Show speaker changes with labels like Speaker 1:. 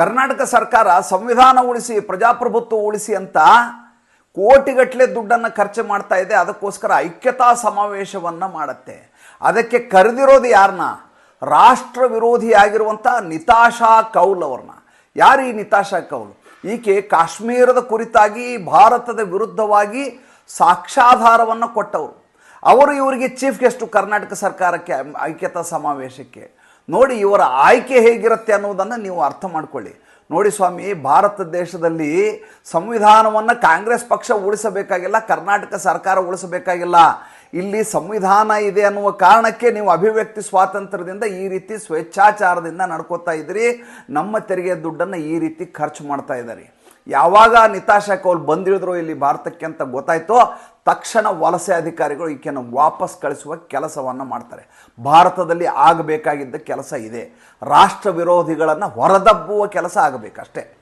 Speaker 1: ಕರ್ನಾಟಕ ಸರ್ಕಾರ ಸಂವಿಧಾನ ಉಳಿಸಿ, ಪ್ರಜಾಪ್ರಭುತ್ವ ಉಳಿಸಿ ಅಂತ ಕೋಟಿಗಟ್ಟಲೆ ದುಡ್ಡನ್ನು ಖರ್ಚು ಮಾಡ್ತಾ ಇದೆ. ಅದಕ್ಕೋಸ್ಕರ ಐಕ್ಯತಾ ಸಮಾವೇಶವನ್ನು ಮಾಡುತ್ತೆ. ಅದಕ್ಕೆ ಕರೆದಿರೋದು ಯಾರನ್ನ ರಾಷ್ಟ್ರ ವಿರೋಧಿಯಾಗಿರುವಂಥ ನಿತಾಶಾ ಕೌಲ್ ಅವ್ರನ್ನ. ಯಾರು ಈ ನಿತಾಶಾ ಕೌಲ್? ಈಕೆ ಕಾಶ್ಮೀರದ ಕುರಿತಾಗಿ, ಭಾರತದ ವಿರುದ್ಧವಾಗಿ ಸಾಕ್ಷ್ಯಾಧಾರವನ್ನು ಕೊಟ್ಟವರು. ಅವರು ಇವರಿಗೆ ಚೀಫ್ ಗೆಸ್ಟು ಕರ್ನಾಟಕ ಸರ್ಕಾರಕ್ಕೆ ಐಕ್ಯತಾ ಸಮಾವೇಶಕ್ಕೆ. ನೋಡಿ ಇವರ ಆಯ್ಕೆ ಹೇಗಿರುತ್ತೆ ಅನ್ನೋದನ್ನು ನೀವು ಅರ್ಥ ಮಾಡ್ಕೊಳ್ಳಿ. ನೋಡಿ ಸ್ವಾಮಿ, ಭಾರತ ದೇಶದಲ್ಲಿ ಸಂವಿಧಾನವನ್ನು ಕಾಂಗ್ರೆಸ್ ಪಕ್ಷ ಉಳಿಸಬೇಕಾಗಿಲ್ಲ, ಕರ್ನಾಟಕ ಸರ್ಕಾರ ಉಳಿಸಬೇಕಾಗಿಲ್ಲ. ಇಲ್ಲಿ ಸಂವಿಧಾನ ಇದೆ ಅನ್ನುವ ಕಾರಣಕ್ಕೆ ನೀವು ಅಭಿವ್ಯಕ್ತಿ ಸ್ವಾತಂತ್ರ್ಯದಿಂದ ಈ ರೀತಿ ಸ್ವೇಚ್ಛಾಚಾರದಿಂದ ನಡ್ಕೋತಾ ಇದ್ದೀರಿ. ನಮ್ಮ ತೆರಿಗೆ ದುಡ್ಡನ್ನು ಈ ರೀತಿ ಖರ್ಚು ಮಾಡ್ತಾ ಇದ್ದಾರೆ. ಯಾವಾಗ ನಿತಾಶಾ ಕೌಲ್ ಬಂದಿಳಿದ್ರು ಇಲ್ಲಿ ಭಾರತಕ್ಕೆ ಅಂತ ಗೊತ್ತಾಯ್ತೋ, ತಕ್ಷಣ ವಲಸೆ ಅಧಿಕಾರಿಗಳು ಈಕೆಯನ್ನು ವಾಪಸ್ ಕಳಿಸುವ ಕೆಲಸವನ್ನು ಮಾಡ್ತಾರೆ. ಭಾರತದಲ್ಲಿ ಆಗಬೇಕಾಗಿದ್ದ ಕೆಲಸ ಇದೆ. ರಾಷ್ಟ್ರ ವಿರೋಧಿಗಳನ್ನು ಹೊರದಬ್ಬುವ ಕೆಲಸ ಆಗಬೇಕಷ್ಟೇ.